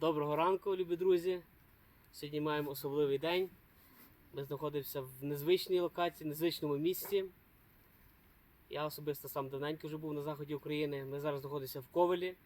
Доброго ранку, любі друзі. Сьогодні маємо особливий день. Ми знаходимося в незвичній локації, незвичному місці. Я особисто сам давненько вже був на заході України. Ми зараз знаходимося в Ковелі,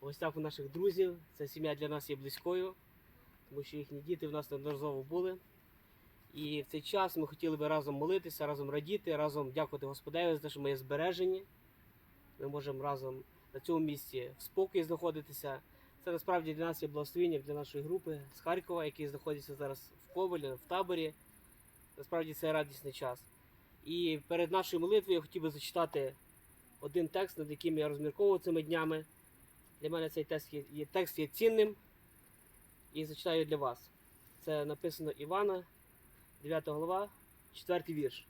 в гостях у наших друзів. Ця сім'я для нас є близькою, тому що їхні діти в нас неодноразово були. І в цей час ми хотіли би разом молитися, разом радіти, разом дякувати Господеві за те, що ми є збережені. Ми можемо разом на цьому місці в спокій знаходитися. Це насправді для нас є благословення для нашої групи з Харкова, які знаходяться зараз в Ковелі, в таборі. Насправді це радісний час. І перед нашою молитвою я хотів би зачитати один текст, над яким я розмірковував цими днями. Для мене цей текст є, текст є цінним і зачитаю для вас. Це написано Івана, 9 глава, 4 вірш.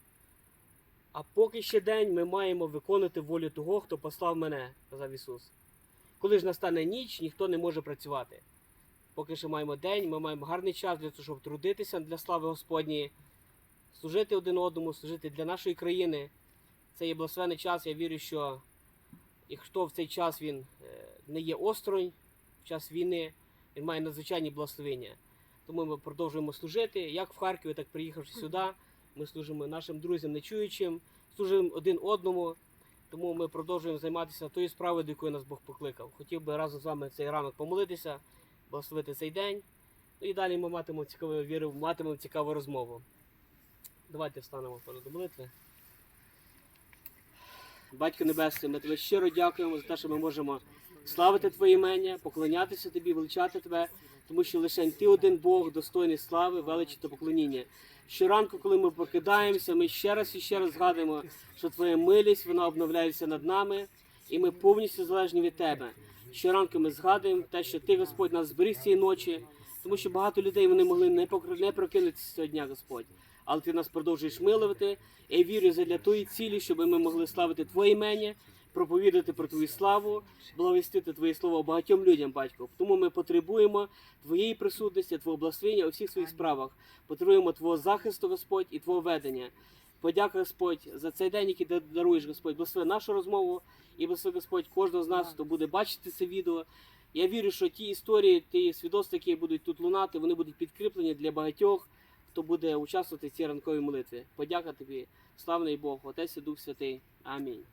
А поки ще день ми маємо виконати волю того, хто послав мене, казав Ісус. Коли ж настане ніч, ніхто не може працювати. Поки ще маємо день, ми маємо гарний час для того, щоб трудитися для слави Господньої, служити один одному, служити для нашої країни. Це є благословений час. Я вірю, що якщо в цей час він е, не є осторонь, в час війни, він має надзвичайні благословення. Тому ми продовжуємо служити, як в Харкові, так приїхавши сюди. Ми служимо нашим друзям нечуючим, служимо один одному. Тому ми продовжуємо займатися тою справою, до якої нас Бог покликав. Хотів би разом з вами цей ранок помолитися, благословити цей день. Ну і далі ми матимемо цікаву віру, матимемо цікаву розмову. Давайте встанемо перед молитви. Батько Небесний, ми тебе щиро дякуємо за те, що ми можемо славити Твоє імення, поклонятися Тобі, величати Тебе, тому що лише Ти один Бог, достойний слави, величі та поклоніння. Щоранку, коли ми прокидаємося, ми ще раз і ще раз згадуємо, що Твоя милість вона обновляється над нами, і ми повністю залежні від Тебе. Щоранку ми згадуємо те, що Ти, Господь, нас зберіг цієї ночі, тому що багато людей вони могли не не прокинутися цього дня, Господь. Але ти нас продовжуєш милувати. Я вірю задля тої цілі, щоб ми могли славити Твоє імення, проповідати про Твою славу, благовістити Твоє слово багатьом людям, батько. Тому ми потребуємо Твоєї присутності, Твого благословення у всіх своїх справах. Потребуємо Твого захисту, Господь, і Твого ведення. Подяка, Господь, за цей день, який ти даруєш, Господь. Благослови нашу розмову і благослови, Господь, кожного з нас, хто буде бачити це відео. Я вірю, що ті історії, ті свідоцтва, які будуть тут лунати, вони будуть підкріплені для багатьох, хто буде участвувати в цій ранковій молитві. Подяка тобі, славний Бог, Отець і Дух Святий. Амінь.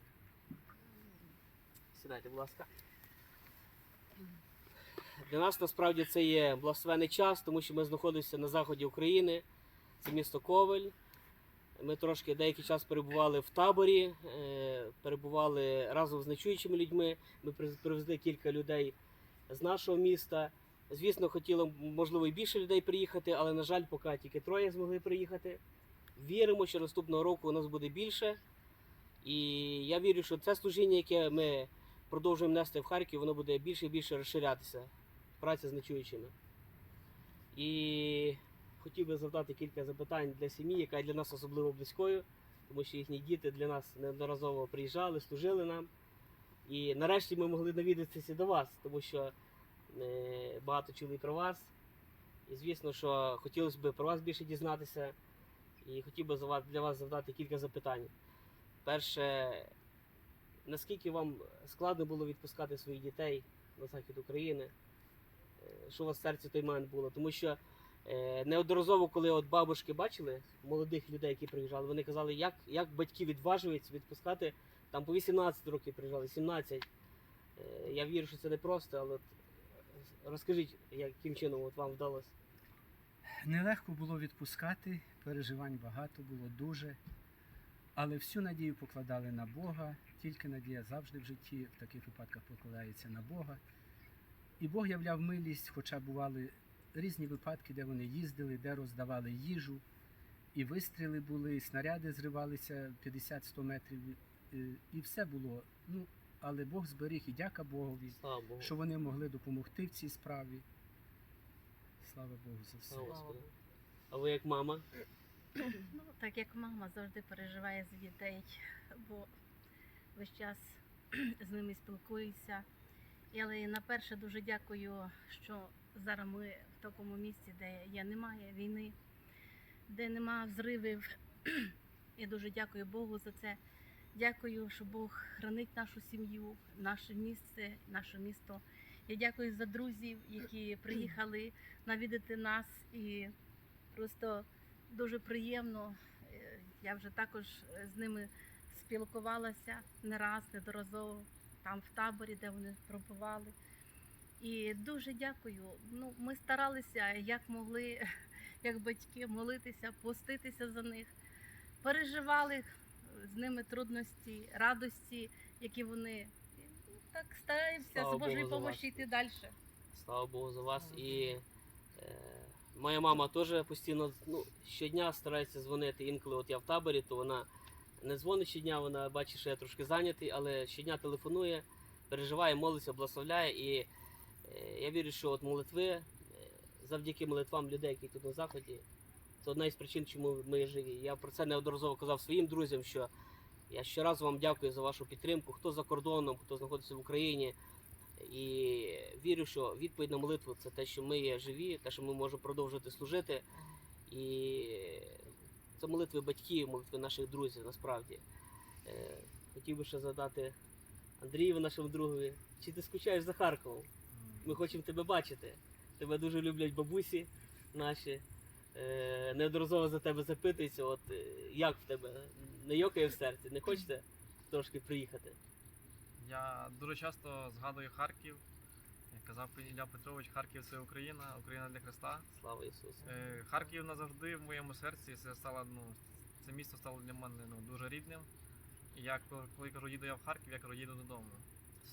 Сідайте, будь ласка. Для нас насправді це є благословений час, тому що ми знаходимося на заході України, це місто Ковель. Ми трошки деякий час перебували в таборі, е, перебували разом з ночуючими людьми. Ми привезли кілька людей з нашого міста. Звісно, хотіло можливо і більше людей приїхати, але на жаль, поки тільки троє змогли приїхати. Віримо, що наступного року у нас буде більше. І я вірю, що це служіння, яке ми продовжуємо нести в Харків, воно буде більше і більше розширятися. Праця з ночуючими. І хотів би завдати кілька запитань для сім'ї, яка для нас особливо близькою, тому що їхні діти для нас неодноразово приїжджали, служили нам. І нарешті ми могли навідатися до вас, тому що е, багато чули про вас. І звісно, що хотілося б про вас більше дізнатися. І хотів би для вас завдати кілька запитань. Перше, наскільки вам складно було відпускати своїх дітей на захід України? Е, Що у вас в серці в той момент було? Тому що е, неодноразово, коли от бабушки бачили молодих людей, які приїжджали, вони казали, як, як батьки відважуються відпускати там по 18 років приїжджали, 17. Е, Я вірю, що це не просто, але от, розкажіть, яким чином от вам вдалося. Нелегко було відпускати, переживань багато було дуже. Але всю надію покладали на Бога, тільки надія завжди в житті в таких випадках покладається на Бога. І Бог являв милість, хоча бували різні випадки, де вони їздили, де роздавали їжу, і вистріли були, і снаряди зривалися 50-100 метрів, і- і все було. Ну, але Бог зберіг і дяка Богові, Слава Богу. що вони могли допомогти в цій справі. Слава Богу за все. А ви як мама? Ну, так як мама завжди переживає за дітей, бо весь час з ними спілкуюся. Але наперше дуже дякую, що зараз ми в такому місці, де є, немає війни, де немає взривів. Я дуже дякую Богу за це. Дякую, що Бог хранить нашу сім'ю, наше місце, наше місто. Я дякую за друзів, які приїхали навідати нас. І просто дуже приємно. Е, Я вже також е, з ними спілкувалася не раз, неодноразово там в таборі, де вони пробували. І дуже дякую. Ну, ми старалися, як могли, як батьки, молитися, поститися за них, переживали з ними трудності, радості, які вони. Ну, Так стараємося з Божої Богу допомоги йти далі. Слава Богу за вас. І е, моя мама теж постійно ну, щодня старається дзвонити. Інколи от я в таборі, то вона не дзвонить щодня, вона бачить, що я трошки зайнятий, але щодня телефонує, переживає, молиться, благословляє. І е, я вірю, що от молитви, е, завдяки молитвам людей, які тут на заході, це одна із причин, чому ми живі. Я про це неодноразово казав своїм друзям, що я щоразу вам дякую за вашу підтримку, хто за кордоном, хто знаходиться в Україні. І вірю, що відповідь на молитву це те, що ми є живі, те, що ми можемо продовжувати служити. І це молитви батьків, молитви наших друзів насправді. Е, Хотів би ще задати Андрієву, нашому другові. Чи ти скучаєш за Харковом? Ми хочемо тебе бачити. Тебе дуже люблять бабусі наші. Е, Неодноразово за тебе запитуються, от е, як в тебе? Не йокає в серці, не хочете трошки приїхати? Я дуже часто згадую Харків. Як казав Ілля Петрович, Харків це Україна, Україна для Христа. Слава Ісусу! Е, Харків назавжди в моєму серці. Це стало, ну, це місто стало для мене ну, дуже рідним. І я коли, коли кажу, їду я в Харків, я кажу, їду додому.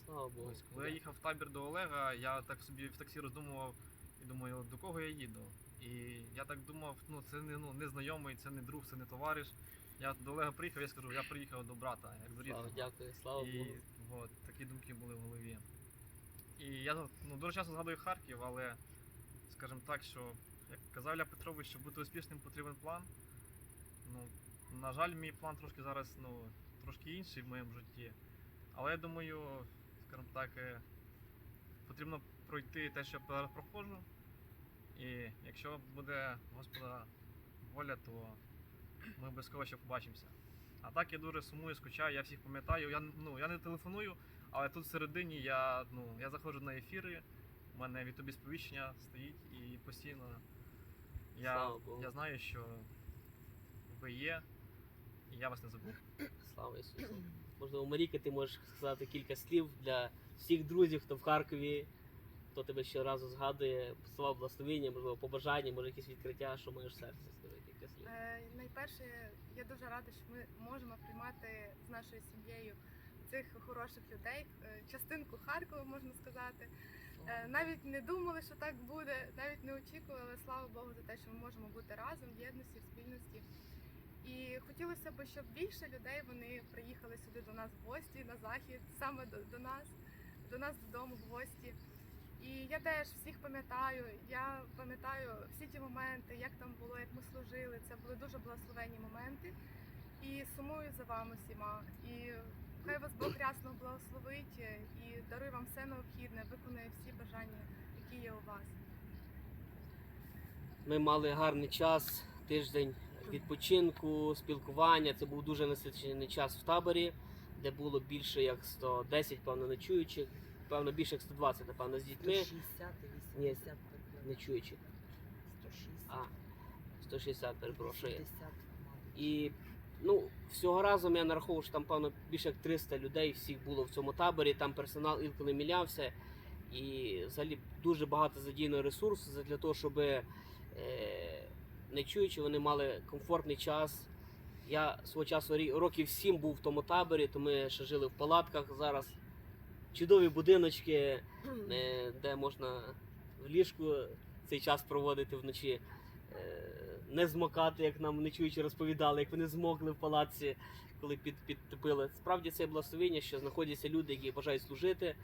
Слава Богу! Ось, коли я їхав в табір до Олега, я так собі в таксі роздумував і думаю, до кого я їду. І я так думав, ну це не ну, не знайомий, це не друг, це не товариш. Я до Олега приїхав, я скажу, я приїхав до брата, як до Слава, дякую, слава І Богу. От, такі думки були в голові. І я ну, дуже часто згадую Харків, але скажімо так, що як казав Ля Петрович, щоб бути успішним, потрібен план. Ну, на жаль, мій план трошки зараз ну, трошки інший в моєму житті. Але я думаю, скажімо так, е, потрібно пройти те, що я зараз проходжу. І якщо буде Господа воля, то ми обов'язково ще побачимося. А так я дуже сумую, скучаю, я всіх пам'ятаю. Я, ну, я не телефоную, але тут всередині я, ну, я заходжу на ефіри, у мене від тобі сповіщення стоїть і постійно я, я знаю, що ви є, і я вас не забув. Слава Ісусу. Можливо, Маріка, ти можеш сказати кілька слів для всіх друзів, хто в Харкові, хто тебе ще разу згадує, слова благословення, можливо, побажання, може якісь відкриття, що маєш серці, скажи кілька. Е, Найперше, я дуже рада, що ми можемо приймати з нашою сім'єю цих хороших людей, е, частинку Харкова, можна сказати. Е, Навіть не думали, що так буде, навіть не очікували. Слава Богу, за те, що ми можемо бути разом в єдності, в спільності. І хотілося б, щоб більше людей вони приїхали сюди до нас в гості на захід, саме до, до нас, до нас додому в гості. І я теж всіх пам'ятаю. Я пам'ятаю всі ті моменти, як там було, як ми служили. Це були дуже благословенні моменти. І сумую за вами всіма. І хай вас Бог рясно благословить і дарує вам все необхідне, виконує всі бажання, які є у вас. Ми мали гарний час, тиждень відпочинку, спілкування. Це був дуже насичений час в таборі, де було більше як 110, певно, нечуючих, певно, більше як 120, напевно, з дітьми 160 і Ні, 80 так, нечуючих. 160. А, 160, перепрошую. 60. І ну, всього разом я нараховував, що там, певно, більше як 300 людей всіх було в цьому таборі, там персонал інколи мілявся. І взагалі дуже багато задіяно ресурсу для того, щоб е, не чуючи, вони мали комфортний час. Я свого часу років 7 був в тому таборі, то ми ще жили в палатках. Зараз чудові будиночки, е, де можна в ліжку цей час проводити вночі. Е, Не змокати, як нам не чуючи розповідали, як вони змокли в палаці, коли під, підтопили. Справді це благословення, що знаходяться люди, які бажають служити.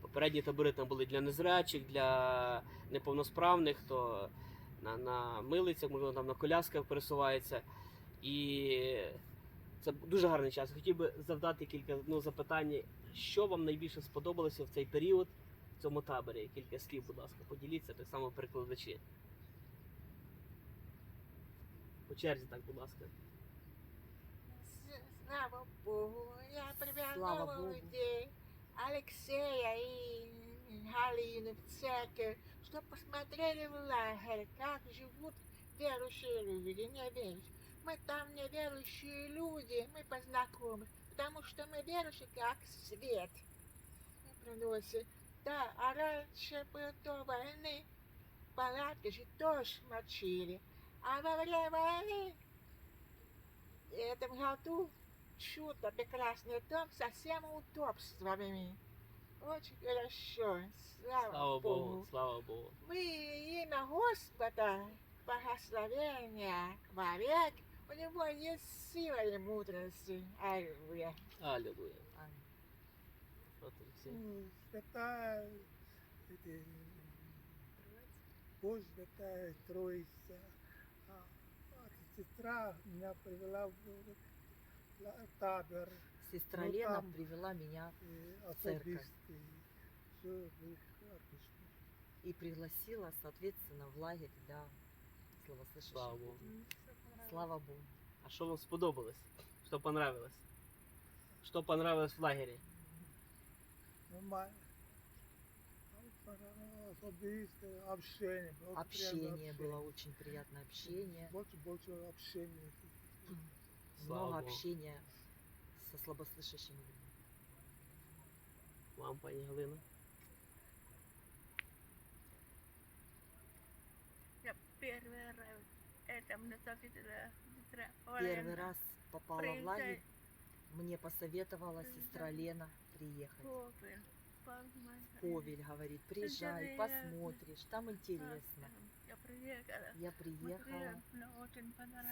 Попередні табори там були для незрячих, для неповносправних, хто на, на милицях, можливо, там на колясках пересувається. І це дуже гарний час. Хотів би завдати кілька ну, запитань, що вам найбільше сподобалося в цей період в цьому таборі. Кілька слів, будь ласка, поділіться, так само перекладачі. По черзі, так, будь ласка. Слава Богу, я привязала людей Алексея и Галины в церковь, чтобы посмотрели в лагерь, как живут верующие люди, неверующие. Мы там неверующие люди, мы познакомы, потому что мы верующие как свет. Мы приносим. Да, а раньше было до войны, палатки же тоже мочили. А во время войны в этом году чудо, прекрасный дом со всеми удобствами. Очень хорошо. Слава, Слава Богу. Богу, слава Богу. Мы имя Господа, благословения, вовек. У него есть сила и мудрость. Аллилуйя. Аллилуйя. Святая, эти, Божья Святая Троица. А, а сестра меня привела в табор. Сестра Ну, Лена там- привела меня И церковь. и пригласила, соответственно, в лагерь для славослышащих Слава Богу. Слава Богу. А що вам сподобалось? Що понравилось? Що понравилось в лагері? Ма- ну, Особисты, общение. было Общение было очень приятное общение. Больше, больше общения. Слава Много Богу. общения со слабослышащими людьми. Вам, пані Галина? Я первый раз это Первый раз попала в лагерь. Мне посоветовала сестра Лена приехать. Повель, говорит, приезжай, посмотришь, там интересно. Я приехала. Я приехала,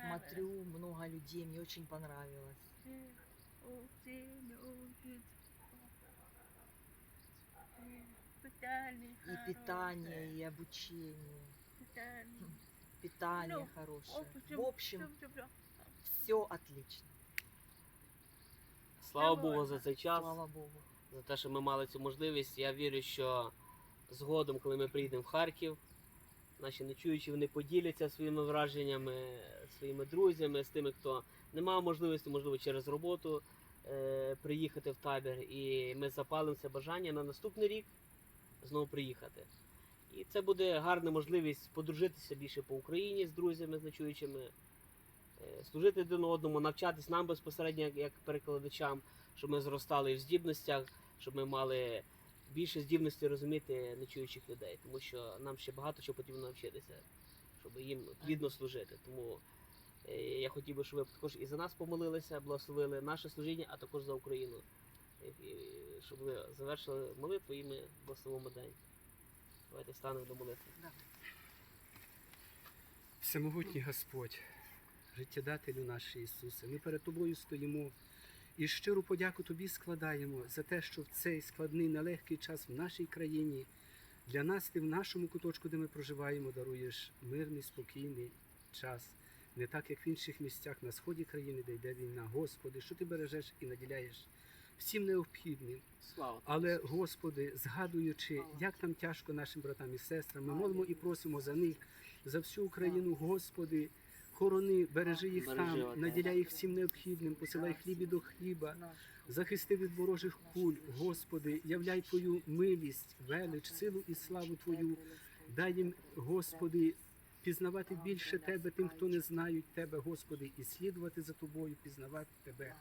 смотрю, много людей, мне очень понравилось. И питание, и обучение, питание. питание Ну, хорошее. общем, В общем, всё, всё, всё. все отлично. Слава Богу за цей час, Слава Богу. за те, що ми мали цю можливість. Я вірю, що згодом, коли ми приїдемо в Харків, наші нечуючі вони поділяться своїми враженнями, своїми друзями, з тими, хто не мав можливості, можливо, через роботу е, приїхати в табір. І ми запалимо це бажання на наступний рік знову приїхати. І це буде гарна можливість подружитися більше по Україні з друзями, з ночуючими, е, служити один одному, навчатись нам безпосередньо як- перекладачам, щоб ми зростали в здібностях, щоб ми мали більше здібності розуміти нечуючих людей, тому що нам ще багато чого потрібно навчитися, щоб їм плідно служити. Тому е, я хотів би, щоб ви також і за нас помолилися, благословили наше служіння, а також за Україну. І Щоб ви завершили молитву і ми благословимо день. Давайте станемо до молитви. Всемогутній Господь, життєдателю наш Ісусе, ми перед Тобою стоїмо і щиру подяку Тобі складаємо за те, що в цей складний, нелегкий час в нашій країні для нас ти в нашому куточку, де ми проживаємо, даруєш мирний, спокійний час. Не так, як в інших місцях на сході країни, де йде війна. Господи, що ти бережеш і наділяєш всім необхідним. Слава Але, Господи, згадуючи, як нам тяжко нашим братам і сестрам, ми молимо і просимо за них, за всю Україну, Господи, хорони, бережи їх Бережи, там, наділяй їх всім необхідним, посилай хліб до хліба, захисти від ворожих куль, Господи, являй Твою милість, велич, силу і славу Твою. Дай їм, Господи, пізнавати більше Тебе, тим, хто не знають Тебе, Господи, і слідувати за Тобою, пізнавати Тебе.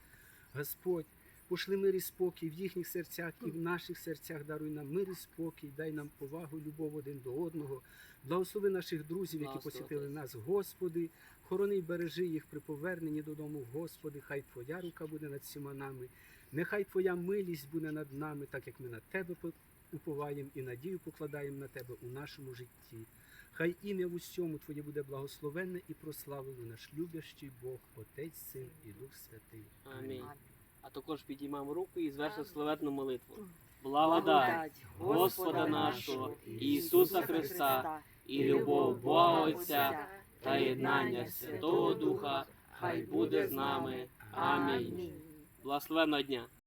Господь, пошли мир і спокій в їхніх серцях і в наших серцях. Даруй нам мир і спокій, дай нам повагу, любов один до одного. Благослови наших друзів, які посітили нас, Господи. Хорони й бережи їх при поверненні додому, Господи. Хай Твоя рука буде над всіма нами. Нехай Твоя милість буде над нами, так як ми на Тебе по- уповаємо і надію покладаємо на Тебе у нашому житті. Хай ім'я в усьому Твоє буде благословенне і прославлене наш любящий Бог, Отець, Син і Дух Святий. Амінь. А також підіймаємо руку і звершимо славетну молитву. Благодать Господа нашого Ісуса Христа і любов Бога Отця та єднання Святого Духа хай буде з нами. Амінь. Благословенного дня!